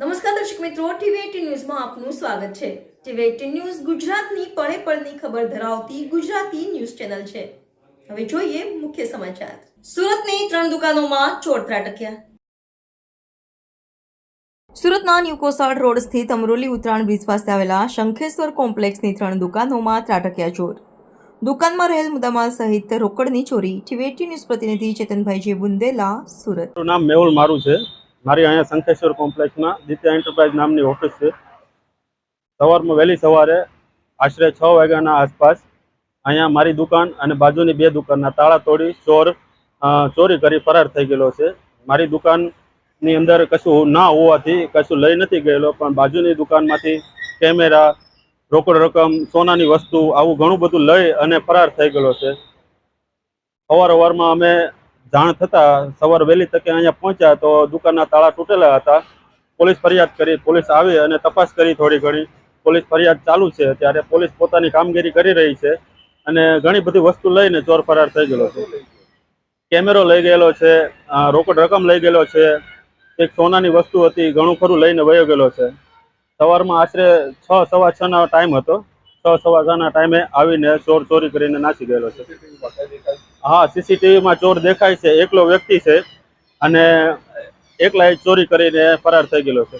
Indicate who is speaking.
Speaker 1: નમસ્કાર દર્શક મિત્રો, ટીવી ન્યૂઝમાં આપનું સ્વાગત છે. ટીવી એટીન ન્યૂઝ ગુજરાતની પળે પળની ખબર ધરાવતી ગુજરાતી ન્યૂઝ ચેનલ છે. હવે જોઈએ મુખ્ય સમાચાર. સુરતની ત્રણ દુકાનોમાં ચોર ત્રાટક્યા. સુરતના ન્યુકોસાડ રોડ સ્થિત અમરોલી ઉત્તરાયણ બ્રિજ પાસે આવેલા શંખેશ્વર કોમ્પ્લેક્સની ત્રણ દુકાનોમાં ત્રાટક્યા ચોર. દુકાનમાં રહેલ મુદ્દામાલ સહિત રોકડની ચોરી. ટીવી ન્યૂઝ પ્રતિનિધિ ચેતનભાઈ જે બુંદેલા સુરત
Speaker 2: નામ મેહુલ મારું છે. મારી અહીંયા શંખેશ્વર કોમ્પ્લેક્સમાં દિત્યા એન્ટરપ્રાઇઝ નામની ઓફિસ છે. સવારમાં વહેલી સવારે આશરે છ વાગ્યાના આસપાસ અહીંયા મારી દુકાન અને બાજુની બે દુકાનના તાળા તોડી ચોર ચોરી કરી ફરાર થઈ ગયેલો છે. મારી દુકાનની અંદર કશું ના હોવાથી કશું લઈ નથી ગયેલો, પણ બાજુની દુકાનમાંથી કેમેરા, રોકડ રકમ, સોનાની વસ્તુ, આવું ઘણું બધું લઈ અને ફરાર થઈ ગયેલો છે. અવાર અવારમાં અમે જાણ થતાં સવાર વહેલી તકે અહીંયા પહોંચ્યા તો દુકાનના તાળા તૂટેલા હતા. પોલીસ ફરિયાદ કરી, પોલીસ આવી અને તપાસ કરી થોડી ઘણી. પોલીસ ફરિયાદ ચાલુ છે ત્યારે પોલીસ પોતાની કામગીરી કરી રહી છે અને ઘણી બધી વસ્તુ લઈને ચોર ફરાર થઈ ગયેલો છે. કેમેરો લઈ ગયેલો છે રોકડ રકમ લઈ ગયેલો છે, એક સોનાની વસ્તુ હતી, ઘણું ખરું લઈને વયો ગયેલો છે. સવારમાં આશરે છ, સવા છ નો ટાઈમ હતો. છ સવા છ ના ટાઈમે આવીને ચોર ચોરી કરીને નાસી ગયેલો છે. હા સીસીટીવીમાં ચોર દેખાય છે, એકલો વ્યક્તિ છે અને એકલા ચોરી કરીને ફરાર થઈ ગયેલો છે.